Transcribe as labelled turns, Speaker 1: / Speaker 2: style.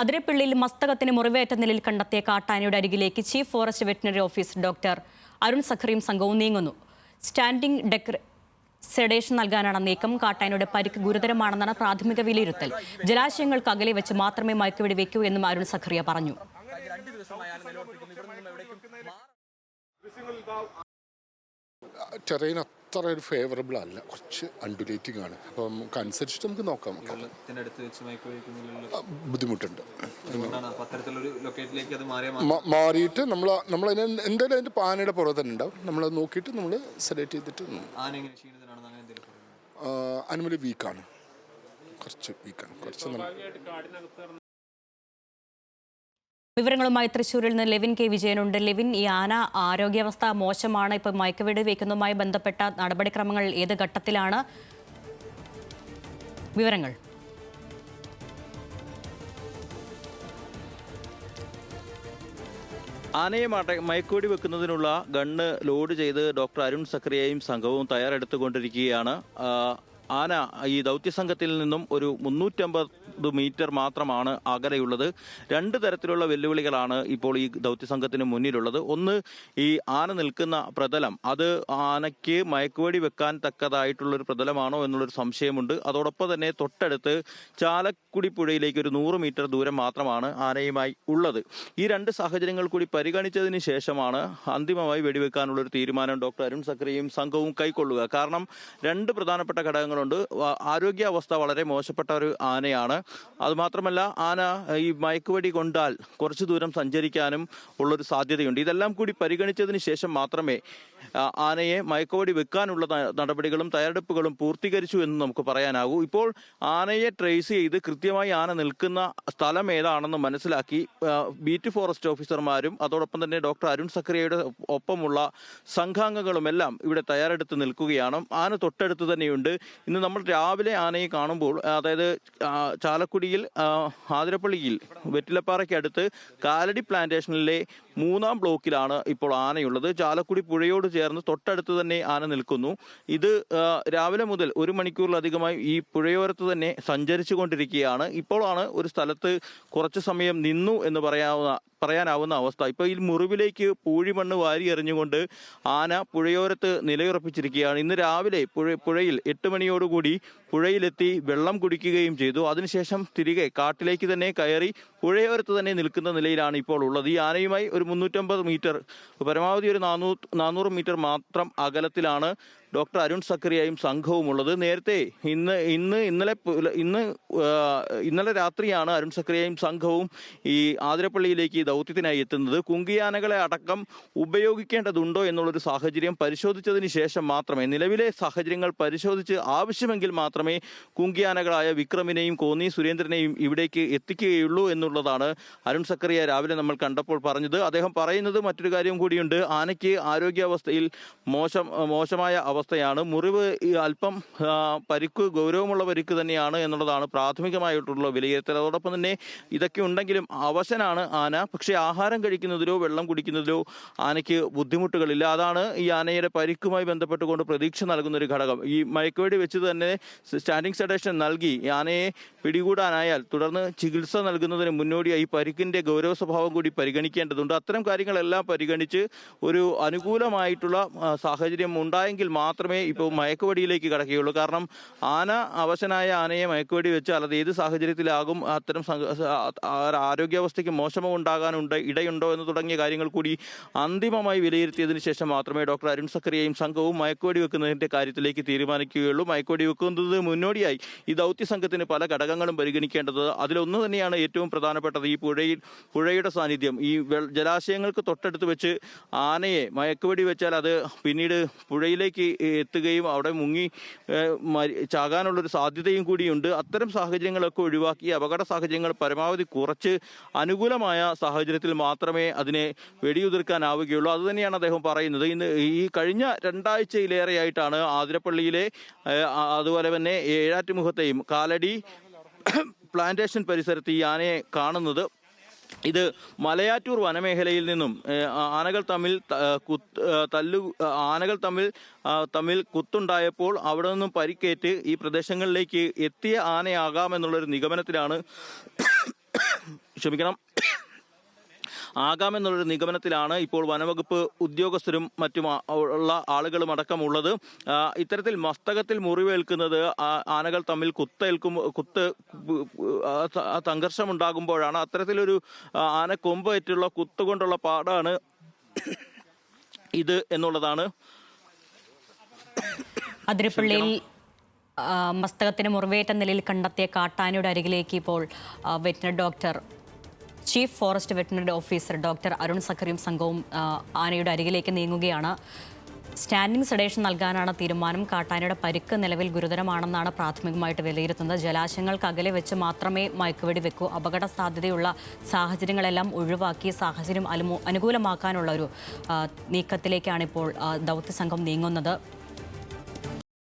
Speaker 1: അതിരപ്പിള്ളിയിൽ മസ്തകത്തിന് മുറിവേറ്റ നിലയിൽ കണ്ടെത്തിയ കാട്ടാനയുടെ അരികിലേക്ക് chief forest veterinary officer doctor Arun സഖറിയും സംഘവും നീങ്ങുന്നു. സ്റ്റാൻഡിംഗ് ഡെക്ര സെഡേഷൻ നൽകാനാണ് നീക്കം. കാട്ടാനയുടെ പരിക്ക് ഗുരുതരമാണെന്നാണ് പ്രാഥമിക വിലയിരുത്തൽ. ജലാശയങ്ങൾക്ക് അകലെ വെച്ച് മാത്രമേ മയക്കുവെടി വെക്കൂ എന്നും അരുൺ സഖറിയ പറഞ്ഞു.
Speaker 2: ടെറൈൻ അത്ര ഒരു ഫേവറബിൾ അല്ല. കുറച്ച് അൺഡുലേറ്റിംഗ് ആണ്. അപ്പം നമുക്ക് അനുസരിച്ചിട്ട് നമുക്ക് നോക്കാം ബുദ്ധിമുട്ടുണ്ട്. മാറിയിട്ട് നമ്മൾ നമ്മൾ അതിന് എന്തായാലും അതിന്റെ പാനയുടെ പുറകെ തന്നെ ഉണ്ടാവും. നമ്മൾ നോക്കിയിട്ട് നമ്മൾ സെലക്ട് ചെയ്തിട്ട്
Speaker 3: ആന
Speaker 2: അനിമൽ വീക്കാണ് കുറച്ച് വീക്കാണ് കുറച്ച് നമ്മൾ
Speaker 1: വിവരങ്ങളുമായി തൃശ്ശൂരിൽ നിന്ന് ലെവിൻ കെ വിജയനുണ്ട്. ലെവിൻ ഈ ആന ആരോഗ്യാവസ്ഥ മോശമാണ്. ഇപ്പോൾ മയക്കുവെടി വയ്ക്കുന്നതുമായി ബന്ധപ്പെട്ട നടപടിക്രമങ്ങൾ ഏത് ഘട്ടത്തിലാണ്? വിവരങ്ങൾ.
Speaker 4: ആനയെ മയക്കോടി വെക്കുന്നതിനുള്ള ഗണ്ണ് ലോഡ് ചെയ്ത് ഡോക്ടർ അരുൺ സക്രിയയും സംഘവും തയ്യാറെടുത്തുകൊണ്ടിരിക്കുകയാണ്. ആന ഈ ദൗത്യ ദൗത്യസംഘത്തിൽ നിന്നും ഒരു മുന്നൂറ്റമ്പത് മീറ്റർ മാത്രമാണ് അകലെയുള്ളത്. രണ്ട് തരത്തിലുള്ള വെല്ലുവിളികളാണ് ഇപ്പോൾ ഈ ദൗത്യ ദൗത്യസംഘത്തിന് മുന്നിലുള്ളത്. ഒന്ന് ഈ ആന നിൽക്കുന്ന പ്രതലം. അത് ആനയ്ക്ക് മയക്കുവടി വെക്കാൻ തക്കതായിട്ടുള്ളൊരു പ്രതലമാണോ എന്നുള്ളൊരു സംശയമുണ്ട്. അതോടൊപ്പം തന്നെ തൊട്ടടുത്ത് ചാലക്കുടി പുഴയിലേക്ക് ഒരു നൂറ് മീറ്റർ ദൂരം മാത്രമാണ് ആനയുമായി ഉള്ളത്. ഈ രണ്ട് സാഹചര്യങ്ങൾ കൂടി പരിഗണിച്ചതിന് ശേഷമാണ് അന്തിമമായി വെടിവെക്കാനുള്ള ഒരു തീരുമാനം ഡോക്ടർ അരുൺ സക്രിയും സംഘവും കൈക്കൊള്ളുക. കാരണം രണ്ട് പ്രധാനപ്പെട്ട ഘടകങ്ങളുണ്ട് വ- ആരോഗ്യാവസ്ഥ വളരെ മോശപ്പെട്ട ഒരു ആനയാണ്. അതുമാത്രമല്ല ആന ഈ മയക്കുവടി കൊണ്ടാൽ കുറച്ചു ദൂരം സഞ്ചരിക്കാനും ഉള്ളൊരു സാധ്യതയുണ്ട്. ഇതെല്ലാം കൂടി പരിഗണിച്ചതിന് ശേഷം മാത്രമേ ആനയെ മയക്കുവടി വെക്കാനുള്ള നടപടികളും തയ്യാറെടുപ്പുകളും പൂർത്തീകരിച്ചു എന്ന് നമുക്ക് പറയാനാകൂ. ഇപ്പോൾ ആനയെ ട്രേസ് ചെയ്ത് കൃത്യമായി ആന നിൽക്കുന്ന സ്ഥലം ഏതാണെന്ന് മനസ്സിലാക്കി ബീറ്റ് ഫോറസ്റ്റ് ഓഫീസർമാരും അതോടൊപ്പം തന്നെ ഡോക്ടർ അരുൺ സക്രിയയുടെ ഒപ്പമുള്ള സംഘാംഗങ്ങളുമെല്ലാം ഇവിടെ തയ്യാറെടുത്ത് നിൽക്കുകയാണ്. ആന തൊട്ടടുത്ത് തന്നെയുണ്ട്. ഇന്ന് നമ്മൾ രാവിലെ ആനയെ കാണുമ്പോൾ അതായത് ചാലക്കുടിയിൽ ആതിരപ്പള്ളിയിൽ വെറ്റിലപ്പാറയ്ക്ക് അടുത്ത് കാലടി പ്ലാന്റേഷനിലെ മൂന്നാം ബ്ലോക്കിലാണ് ഇപ്പോൾ ആനയുള്ളത്. ചാലക്കുടി പുഴയോട് ചേർന്ന് തൊട്ടടുത്ത് തന്നെ ആന നിൽക്കുന്നു. ഇത് രാവിലെ മുതൽ ഒരു മണിക്കൂറിലധികമായി ഈ പുഴയോരത്ത് തന്നെ സഞ്ചരിച്ചു കൊണ്ടിരിക്കുകയാണ് ഇപ്പോഴാണ് ഒരു സ്ഥലത്ത് കുറച്ച് സമയം നിന്നു എന്ന് പറയാവുന്ന പറയാനാവുന്ന അവസ്ഥ. ഇപ്പോൾ ഈ മുറിവിലേക്ക് പൂഴിമണ്ണ് വാരി എറിഞ്ഞുകൊണ്ട് ആന പുഴയോരത്ത് നിലയുറപ്പിച്ചിരിക്കുകയാണ്. ഇന്ന് രാവിലെ പുഴ പുഴയിൽ എട്ട് മണിയോടുകൂടി പുഴയിലെത്തി വെള്ളം കുടിക്കുകയും ചെയ്തു. അതിനുശേഷം തിരികെ കാട്ടിലേക്ക് തന്നെ കയറി പുഴയോരത്ത് തന്നെ നിൽക്കുന്ന നിലയിലാണ് ഇപ്പോൾ ഉള്ളത്. ഈ ആനയുമായി ഒരു മുന്നൂറ്റമ്പത് മീറ്റർ പരമാവധി ഒരു നാനൂറ് മീറ്റർ മാത്രം അകലത്തിലാണ് ഡോക്ടർ അരുൺ സക്കറിയായും സംഘവും ഉള്ളത് നേരത്തെ ഇന്ന് ഇന്ന് ഇന്നലെ ഇന്ന് ഇന്നലെ രാത്രിയാണ് അരുൺ സക്കറിയായും സംഘവും ഈ ആതിരപ്പള്ളിയിലേക്ക് ദൗത്യത്തിനായി എത്തുന്നത്. കുങ്കിയാനകളെ അടക്കം ഉപയോഗിക്കേണ്ടതുണ്ടോ എന്നുള്ളൊരു സാഹചര്യം പരിശോധിച്ചതിന് ശേഷം മാത്രമേ നിലവിലെ സാഹചര്യങ്ങൾ പരിശോധിച്ച് ആവശ്യമെങ്കിൽ മാത്രമേ കുങ്കിയാനകളായ വിക്രമിനെയും കോന്നി സുരേന്ദ്രനെയും ഇവിടേക്ക് എത്തിക്കുകയുള്ളൂ എന്നുള്ളതാണ് അരുൺ സക്കറിയ രാവിലെ നമ്മൾ കണ്ടപ്പോൾ പറഞ്ഞത്. അദ്ദേഹം പറയുന്നത് മറ്റൊരു കാര്യം കൂടിയുണ്ട്. ആനയ്ക്ക് ആരോഗ്യാവസ്ഥയിൽ മോശം മോശമായ അവസ്ഥയാണ്. മുറിവ് അല്പം പരിക്ക് ഗൗരവമുള്ള പരിക്ക് തന്നെയാണ് എന്നുള്ളതാണ് പ്രാഥമികമായിട്ടുള്ള വിലയിരുത്തൽ. അതോടൊപ്പം തന്നെ ഇതൊക്കെ ഉണ്ടെങ്കിലും അവശനാണ് ആന. പക്ഷേ ആഹാരം കഴിക്കുന്നതിലോ വെള്ളം കുടിക്കുന്നതിലോ ആനയ്ക്ക് ബുദ്ധിമുട്ടുകളില്ല. അതാണ് ഈ ആനയുടെ പരിക്കുമായി ബന്ധപ്പെട്ടുകൊണ്ട് പ്രതീക്ഷ നൽകുന്ന ഒരു ഘടകം. ഈ മയക്കുവേടി വെച്ച് തന്നെ സ്റ്റാൻഡിംഗ് സെഡേഷൻ നൽകി. ആനയെ പിടികൂടാനായാൽ തുടർന്ന് ചികിത്സ നൽകുന്നതിന് മുന്നോടിയായി ഈ പരിക്കിന്റെ ഗൗരവ സ്വഭാവം കൂടി പരിഗണിക്കേണ്ടതുണ്ട്. അത്തരം കാര്യങ്ങളെല്ലാം പരിഗണിച്ച് ഒരു അനുകൂലമായിട്ടുള്ള സാഹചര്യം ഉണ്ടായെങ്കിൽ മാത്രമേ ഇപ്പോൾ മയക്കുവടിയിലേക്ക് കടക്കുകയുള്ളൂ. കാരണം ആന അവശനായ ആനയെ മയക്കുവടി വെച്ചാൽ അത് ഏത് സാഹചര്യത്തിലാകും അത്തരം ആരോഗ്യാവസ്ഥയ്ക്ക് മോശമോ ഉണ്ടാകാനുണ്ട് ഇടയുണ്ടോ എന്ന് തുടങ്ങിയ കാര്യങ്ങൾ കൂടി അന്തിമമായി വിലയിരുത്തിയതിനു ശേഷം മാത്രമേ ഡോക്ടർ അരുൺ സക്കറിയയും സംഘവും മയക്കുവടി വെക്കുന്നതിന്റെ കാര്യത്തിലേക്ക് തീരുമാനിക്കുകയുള്ളൂ. മയക്കുവടി വെക്കുന്നത് മുന്നോടിയായി ഈ ദൗത്യ സംഘത്തിന് പല ഘടകങ്ങളും പരിഗണിക്കേണ്ടത് അതിലൊന്ന് തന്നെയാണ് ഏറ്റവും പ്രധാനപ്പെട്ടത്. ഈ പുഴയിൽ പുഴയുടെ സാന്നിധ്യം. ഈ ജലാശയങ്ങൾക്ക് തൊട്ടടുത്ത് വെച്ച് ആനയെ മയക്കുവടി വെച്ചാൽ അത് പിന്നീട് പുഴയിലേക്ക് എത്തുകയും അവിടെ മുങ്ങി ചാകാനുള്ളൊരു സാധ്യതയും കൂടിയുണ്ട്. അത്തരം സാഹചര്യങ്ങളൊക്കെ ഒഴിവാക്കി അപകട സാഹചര്യങ്ങൾ പരമാവധി കുറച്ച് അനുകൂലമായ സാഹചര്യത്തിൽ മാത്രമേ അതിനെ വെടിയുതിർക്കാനാവുകയുള്ളൂ. അത് തന്നെയാണ് അദ്ദേഹം പറയുന്നത്. ഇന്ന് ഈ കഴിഞ്ഞ രണ്ടാഴ്ചയിലേറെയായിട്ടാണ് ആതിരപ്പള്ളിയിലെ അതുപോലെ തന്നെ ഏഴാറ്റുമുഖത്തെയും കാലടി പ്ലാന്റേഷൻ പരിസരത്ത് ഈ ആനയെ കാണുന്നത്. ഇത് മലയാറ്റൂർ വനമേഖലയിൽ നിന്നും ആനകൾ തമ്മിൽ തല്ലു ആനകൾ തമ്മിൽ തമ്മിൽ കുത്തുണ്ടായപ്പോൾ അവിടെ നിന്നും പരിക്കേറ്റ് ഈ പ്രദേശങ്ങളിലേക്ക് എത്തിയ ആനയാകാമെന്നുള്ളൊരു നിഗമനത്തിലാണ്. ക്ഷമിക്കണം. ആകാമെന്നുള്ളൊരു നിഗമനത്തിലാണ് ഇപ്പോൾ വനവകുപ്പ് ഉദ്യോഗസ്ഥരും മറ്റും ഉള്ള ആളുകളും അടക്കമുള്ളത്. ഇത്തരത്തിൽ മസ്തകത്തിൽ മുറിവേൽക്കുന്നത് ആനകൾ തമ്മിൽ കുത്തേൽക്കും കുത്ത് സംഘർഷമുണ്ടാകുമ്പോഴാണ് അത്തരത്തിലൊരു ആന കൊമ്പേറ്റുള്ള കുത്തുകൊണ്ടുള്ള പാടാണ് ഇത് എന്നുള്ളതാണ്.
Speaker 1: അതിരപ്പള്ളിയിൽ മസ്തകത്തിന് മുറിവേറ്റ നിലയിൽ കണ്ടെത്തിയ കാട്ടാനയുടെ അരികിലേക്ക് ഇപ്പോൾ veterinary doctor chief forest veterinary officer doctor Arun സഖറിയും സംഘവും ആനയുടെ അരികിലേക്ക് നീങ്ങുകയാണ്. സ്റ്റാൻഡിംഗ് സെഡേഷൻ നൽകാനാണ് തീരുമാനം. കാട്ടാനയുടെ പരിക്ക് നിലവിൽ ഗുരുതരമാണെന്നാണ് പ്രാഥമികമായിട്ട് വിലയിരുത്തുന്നത്. ജലാശയങ്ങൾക്ക് അകലെ വെച്ച് മാത്രമേ മയക്കുവെടി വെക്കൂ. അപകട സാധ്യതയുള്ള സാഹചര്യങ്ങളെല്ലാം ഒഴിവാക്കി സാഹചര്യം അനുകൂലമാക്കാനുള്ള ഒരു നീക്കത്തിലേക്കാണ് ഇപ്പോൾ ദൗത്യസംഘം നീങ്ങുന്നത്.